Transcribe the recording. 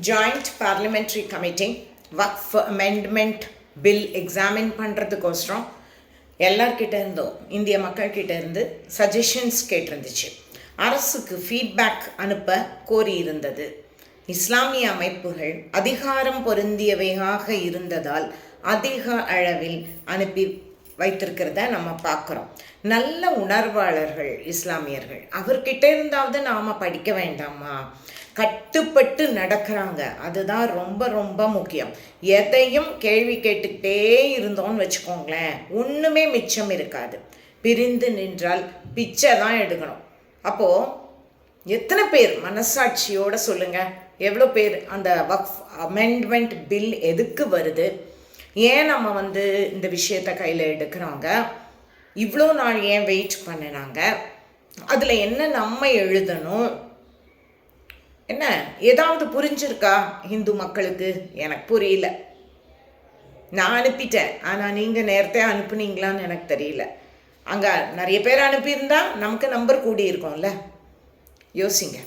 Joint parliamentary committee Waqf amendment bill examine பண்ணுறதுக்கோசரம் எல்லார்கிட்ட இருந்தும் இந்திய மக்கள்கிட்ட இருந்து சஜஷன்ஸ் கேட்டிருந்துச்சு. அரசுக்கு ஃபீட்பேக் அனுப்ப கோரியிருந்தது. இஸ்லாமிய அமைப்புகள் அதிகாரம் பொருந்தியவையாக இருந்ததால் அதிக அளவில் அனுப்பி வைத்திருக்கிறத நம்ம பார்க்குறோம். நல்ல உணர்வாளர்கள் இஸ்லாமியர்கள். அவர்கிட்ட இருந்தாவது நாம் படிக்க வேண்டாமா? கட்டுப்பட்டு நடக்கிறாங்க. அதுதான் ரொம்ப ரொம்ப முக்கியம். எதையும் கேள்வி கேட்டுக்கிட்டே இருந்தோம்னு வச்சுக்கோங்களேன். ஒன்றுமே மிச்சம் இருக்காது. பிரிந்து நின்றால் பிச்சை தான் எடுக்கணும். அப்போது எத்தனை பேர் மனசாட்சியோடு சொல்லுங்கள் எவ்வளோ பேர் அந்த வக்ஃப் அமெண்ட்மெண்ட் பில் எதுக்கு வருது? ஏன் நம்ம வந்து இந்த விஷயத்த கையில் எடுக்கிறாங்க? இவ்வளோ நாள் ஏன் வெயிட் பண்ணினாங்க? அதில் என்ன நம்ம எழுதணும்? என்ன ஏதாவது புரிஞ்சிருக்கா இந்து மக்களுக்கு? எனக்கு புரியல. நான் அனுப்பிட்டேன். ஆனால் நீங்கள் நேரத்தை அனுப்புனீங்களான்னு எனக்கு தெரியல. அங்கே நிறைய பேர் அனுப்பியிருந்தா நமக்கு நம்பர் கூடி இருக்கும்ல யோசிங்க.